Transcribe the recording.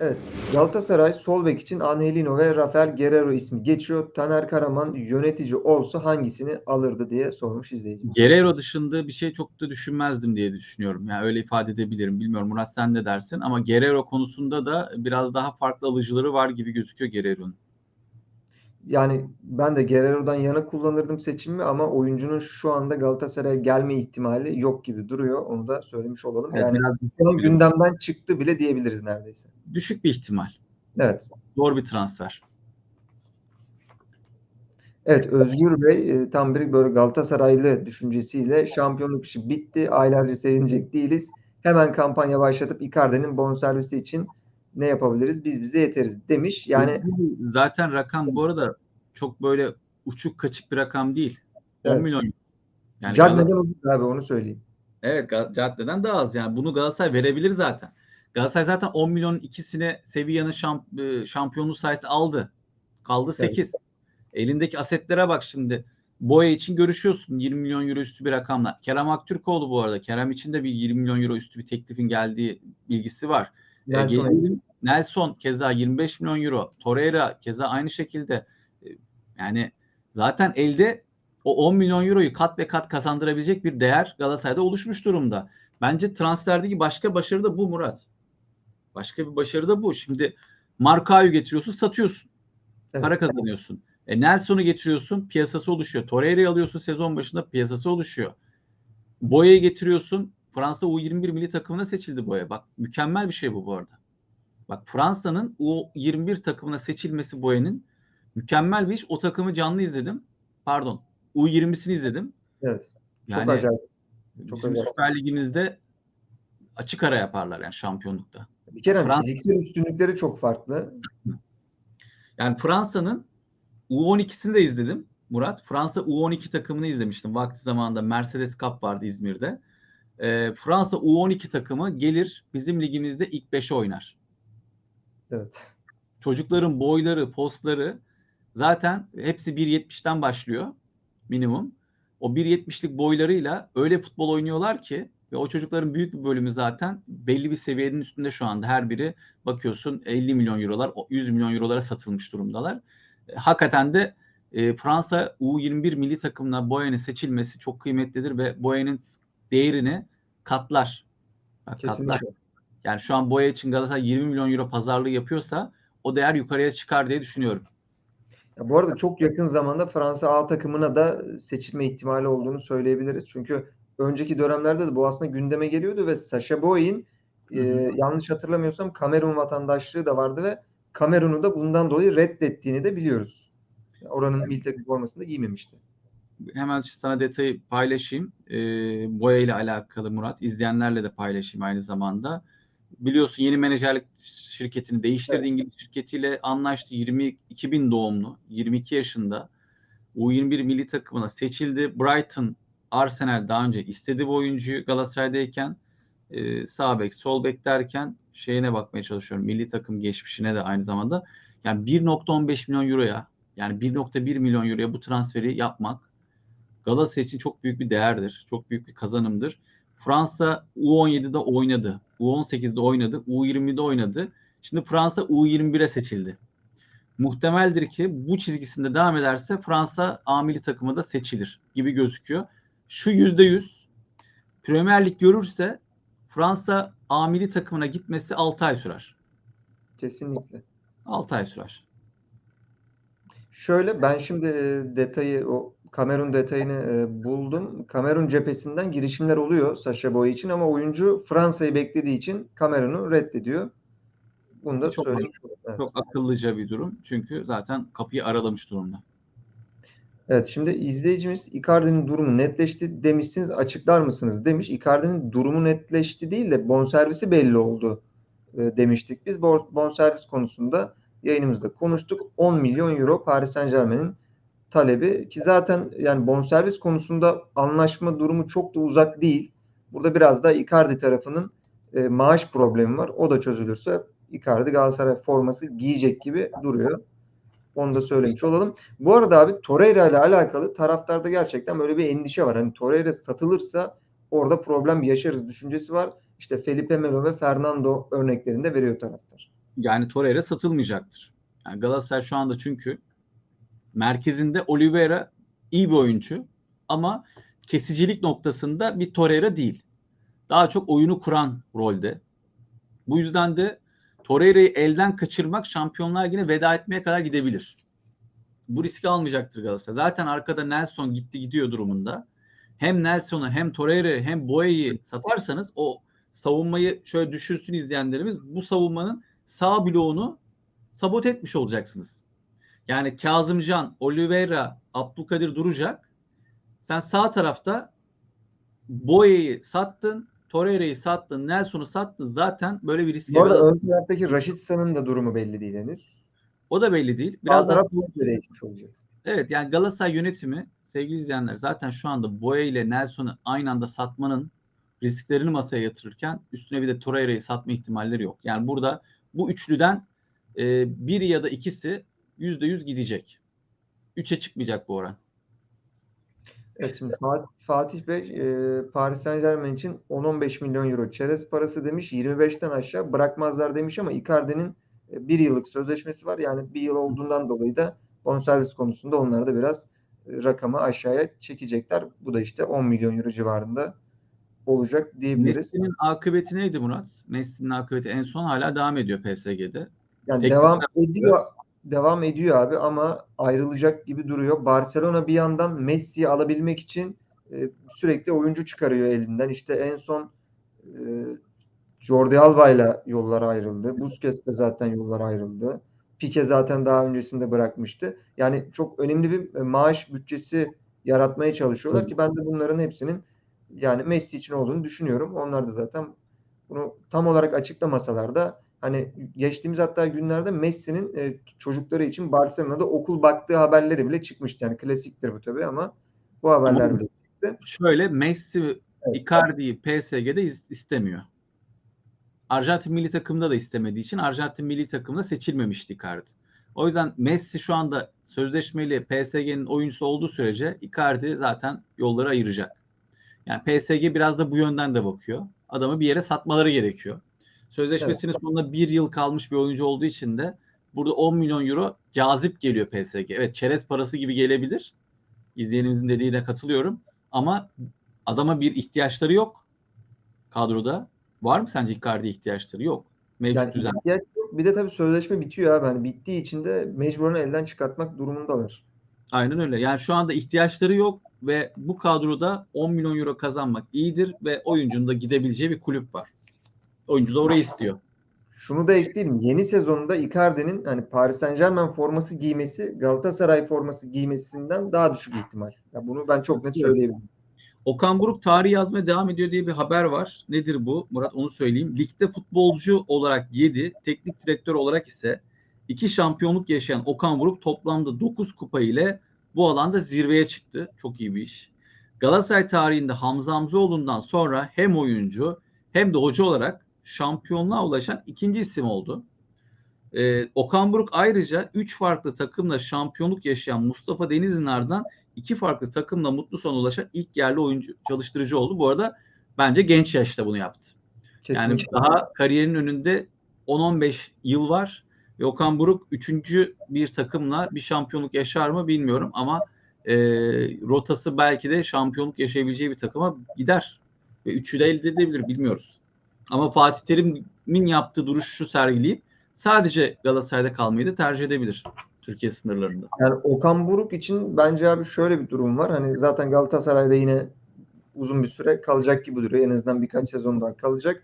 Evet. Galatasaray sol bek için Angelino ve Rafael Guerreiro ismi geçiyor. Taner Karaman yönetici olsa hangisini alırdı diye sormuş izleyicimiz. Guerreiro dışında bir şey çok da düşünmezdim diye düşünüyorum. Yani öyle ifade edebilirim. Bilmiyorum Murat sen ne dersin ama Guerreiro konusunda da biraz daha farklı alıcıları var gibi gözüküyor Guerreiro'nun. Yani ben de Guerreiro'dan yana kullanırdım seçimimi ama oyuncunun şu anda Galatasaray'a gelme ihtimali yok gibi duruyor. Onu da söylemiş olalım. Evet, yani biraz gündemden çıktı bile diyebiliriz neredeyse. düşük bir ihtimal. Evet. Zor bir transfer. Evet Özgür Bey e, tam bir böyle Galatasaraylı düşüncesiyle şampiyonluk işi bitti. Aylarca sevinecek değiliz. Hemen kampanya başlatıp Icardi'nin bonservisi için ne yapabiliriz? Biz bize yeteriz demiş. Yani zaten rakam bu arada çok böyle uçuk kaçık bir rakam değil. 10 Evet. milyon. Yani Cagney'den Galatasaray- ucuz abi onu söyleyeyim. Evet Caddeden daha az yani. Bunu Galatasaray verebilir zaten. Galatasaray zaten 10 milyonun ikisini Sevilla'nın şamp e, şampiyonluğu sayesinde aldı. Kaldı Evet. 8. Elindeki asetlere bak şimdi. Boya için görüşüyorsun 20 milyon euro üstü bir rakamla. Kerem Aktürkoğlu bu arada. Kerem için de bir 20 milyon euro üstü bir teklifin geldiği bilgisi var. E, Nelson gelelim- Nelson keza 25 milyon euro. Torreira keza aynı şekilde. Yani zaten elde o 10 milyon euroyu kat ve kat kazandırabilecek bir değer Galatasaray'da oluşmuş durumda. Bence transferdeki başka başarı da bu Murat. Başka bir başarı da bu. Şimdi Markao'yu getiriyorsun, satıyorsun. Evet. Para kazanıyorsun. E Nelson'u getiriyorsun, piyasası oluşuyor. Torreira'yı alıyorsun sezon başında piyasası oluşuyor. Boya'yı getiriyorsun. Fransa U21 milli takımına seçildi Boya. Bak mükemmel bir şey bu bu arada. Bak Fransa'nın U21 takımına seçilmesi Boya'nın mükemmel bir iş. O takımı canlı izledim. Pardon. U20'sini izledim. Evet. Çok Yani acayip. çok bizim acayip. Süper Ligimizde açık ara yaparlar yani şampiyonlukta. Bir kere Frans- fiziksel üstünlükleri çok farklı. Yani Fransa'nın U12'sini de izledim Murat. Fransa U12 takımını izlemiştim. Vakti zamanında Mercedes Cup vardı İzmir'de. Ee, Fransa U12 takımı gelir bizim ligimizde ilk 5'e oynar. Evet. Çocukların boyları, postları zaten hepsi 1.70'ten başlıyor minimum. O 1.70'lik boylarıyla öyle futbol oynuyorlar ki ve o çocukların büyük bir bölümü zaten belli bir seviyenin üstünde şu anda. Her biri bakıyorsun 50 milyon eurolar, 100 milyon eurolara satılmış durumdalar. E, hakikaten de e, Fransa U21 milli takımına Boyan'ın seçilmesi çok kıymetlidir ve Boyan'ın değerini katlar. Bak, katlar. Yani şu an Boya için Galatasaray 20 milyon euro pazarlığı yapıyorsa o değer yukarıya çıkar diye düşünüyorum. Ya bu arada çok yakın zamanda Fransa A takımına da seçilme ihtimali olduğunu söyleyebiliriz. Çünkü önceki dönemlerde de bu aslında gündeme geliyordu ve Sacha Boey'in e, yanlış hatırlamıyorsam Kamerun vatandaşlığı da vardı ve Kamerun'u da bundan dolayı reddettiğini de biliyoruz. Oranın milli takım formasını da giymemişti. Hemen sana detayı paylaşayım. Ee, Boya ile alakalı Murat. izleyenlerle de paylaşayım aynı zamanda. Biliyorsun yeni menajerlik şirketini değiştirdi. Evet. İngiliz şirketiyle anlaştı. 20 2000 doğumlu, 22 yaşında U21 milli takımına seçildi. Brighton, Arsenal daha önce istedi bu oyuncuyu Galatasaray'dayken. Ee, sağ bek, sol bek derken şeyine bakmaya çalışıyorum. Milli takım geçmişine de aynı zamanda. Yani 1.15 milyon euroya yani 1.1 milyon euroya bu transferi yapmak Galatasaray için çok büyük bir değerdir. Çok büyük bir kazanımdır. Fransa U17'de oynadı. U18'de oynadı. U20'de oynadı. Şimdi Fransa U21'e seçildi. Muhtemeldir ki bu çizgisinde devam ederse Fransa A milli takımı da seçilir gibi gözüküyor. Şu %100 Premier Lig görürse Fransa A milli takımına gitmesi 6 ay sürer. Kesinlikle. 6 ay sürer. Şöyle ben şimdi e, detayı o Kamerun detayını e, buldum. Kamerun cephesinden girişimler oluyor Sacha Boey için ama oyuncu Fransa'yı beklediği için Kamerun'u reddediyor. Bunu da Çok olalım. Evet. Çok akıllıca bir durum. Çünkü zaten kapıyı aralamış durumda. Evet şimdi izleyicimiz Icardi'nin durumu netleşti demişsiniz açıklar mısınız demiş. Icardi'nin durumu netleşti değil de bonservisi belli oldu e, demiştik. Biz bon- bonservis konusunda yayınımızda konuştuk. 10 milyon euro Paris Saint Germain'in talebi ki zaten yani bonservis konusunda anlaşma durumu çok da uzak değil. Burada biraz da Icardi tarafının e, maaş problemi var. O da çözülürse Icardi Galatasaray forması giyecek gibi duruyor. Onu da söylemiş olalım. Bu arada abi Torreira ile alakalı taraftarda gerçekten böyle bir endişe var. Hani Torreira satılırsa orada problem yaşarız düşüncesi var. İşte Felipe Melo ve Fernando örneklerinde veriyor taraftar. yani Torreira satılmayacaktır. Yani Galatasaray şu anda çünkü merkezinde Oliveira iyi bir oyuncu ama kesicilik noktasında bir Torreira değil. Daha çok oyunu kuran rolde. Bu yüzden de Torreira'yı elden kaçırmak Şampiyonlar Ligi'ne veda etmeye kadar gidebilir. Bu riski almayacaktır Galatasaray. Zaten arkada Nelson gitti gidiyor durumunda. Hem Nelson'u hem Torreira'yı hem Boya'yı satarsanız o savunmayı şöyle düşünsün izleyenlerimiz bu savunmanın sağ bloğunu sabot etmiş olacaksınız. Yani Kazımcan, Oliveira, Abdülkadir duracak. Sen sağ tarafta Boya'yı sattın, Torreira'yı sattın, Nelson'u sattın. Zaten böyle bir risk Bu arada ön taraftaki Raşitsa'nın da durumu belli değil henüz. O da belli değil. Biraz Biraz da değişmiş olacak. Evet yani Galatasaray yönetimi sevgili izleyenler zaten şu anda Boya ile Nelson'u aynı anda satmanın risklerini masaya yatırırken üstüne bir de Torreira'yı satma ihtimalleri yok. Yani burada bu üçlüden e, biri ya da ikisi yüzde yüz gidecek. Üçe çıkmayacak bu oran. Evet şimdi Fat- Fatih Bey e, Paris Saint Germain için 10-15 milyon euro çerez parası demiş. 25'ten aşağı bırakmazlar demiş ama Icardi'nin e, bir yıllık sözleşmesi var. Yani bir yıl olduğundan dolayı da bonservis konusunda onlar da biraz e, rakamı aşağıya çekecekler. Bu da işte 10 milyon euro civarında olacak diyebiliriz. Messi'nin akıbeti neydi Murat? Messi'nin akıbeti en son hala devam ediyor PSG'de. Yani Teknik devam ediyor devam ediyor abi ama ayrılacak gibi duruyor. Barcelona bir yandan Messi'yi alabilmek için e, sürekli oyuncu çıkarıyor elinden. İşte en son e, Jordi Alba ile yollar ayrıldı. Busquets de zaten yollar ayrıldı. Pique zaten daha öncesinde bırakmıştı. Yani çok önemli bir e, maaş bütçesi yaratmaya çalışıyorlar ki ben de bunların hepsinin yani Messi için olduğunu düşünüyorum. Onlar da zaten bunu tam olarak açıklamasalar da hani geçtiğimiz hatta günlerde Messi'nin e, çocukları için Barcelona'da okul baktığı haberleri bile çıkmıştı. Yani klasiktir bu tabii ama bu haberler Ama- bile Şöyle Messi Evet. Icardi'yi PSG'de is- istemiyor. Arjantin milli takımda da istemediği için Arjantin milli takımında seçilmemişti Icardi. O yüzden Messi şu anda sözleşmeli PSG'nin oyuncusu olduğu sürece Icardi zaten yolları ayıracak. Yani PSG biraz da bu yönden de bakıyor. Adamı bir yere satmaları gerekiyor. Sözleşmesinin sonunda bir yıl kalmış bir oyuncu olduğu için de burada 10 milyon euro cazip geliyor PSG. Evet çerez parası gibi gelebilir. İzleyenimizin dediğine katılıyorum. Ama adama bir ihtiyaçları yok kadroda. Var mı sence Icardi ihtiyaçları? Yok. Mevcut Yani düzen. ihtiyaç yok. Bir de tabii sözleşme bitiyor abi. Hani bittiği için de mecburen elden çıkartmak durumundalar. Aynen öyle. Yani şu anda ihtiyaçları yok ve bu kadroda 10 milyon euro kazanmak iyidir ve oyuncunun da gidebileceği bir kulüp var. Oyuncu da orayı istiyor. Şunu da ekleyeyim. Yeni sezonda Icardi'nin hani Paris Saint-Germain forması giymesi Galatasaray forması giymesinden daha düşük ihtimal. Ya bunu ben çok net söyleyebilirim. Okan Buruk tarih yazmaya devam ediyor diye bir haber var. Nedir bu? Murat onu söyleyeyim. Ligde futbolcu olarak 7, teknik direktör olarak ise 2 şampiyonluk yaşayan Okan Buruk toplamda 9 kupa ile bu alanda zirveye çıktı. Çok iyi bir iş. Galatasaray tarihinde Hamza Hamzoğlu'ndan sonra hem oyuncu hem de hoca olarak şampiyonluğa ulaşan ikinci isim oldu. Ee, Okan Buruk ayrıca 3 farklı takımla şampiyonluk yaşayan Mustafa Denizli'nin ardından iki farklı takımla mutlu sona ulaşan ilk yerli oyuncu çalıştırıcı oldu. Bu arada bence genç yaşta bunu yaptı. Yani Kesinlikle. daha kariyerinin önünde 10-15 yıl var ve Okan Buruk üçüncü bir takımla bir şampiyonluk yaşar mı bilmiyorum ama e, rotası belki de şampiyonluk yaşayabileceği bir takıma gider ve üçü de elde edebilir bilmiyoruz. Ama Fatih Terim'in yaptığı duruşu sergileyip sadece Galatasaray'da kalmayı da tercih edebilir Türkiye sınırlarında. Yani Okan Buruk için bence abi şöyle bir durum var. Hani zaten Galatasaray'da yine uzun bir süre kalacak gibi duruyor. En azından birkaç sezon daha kalacak.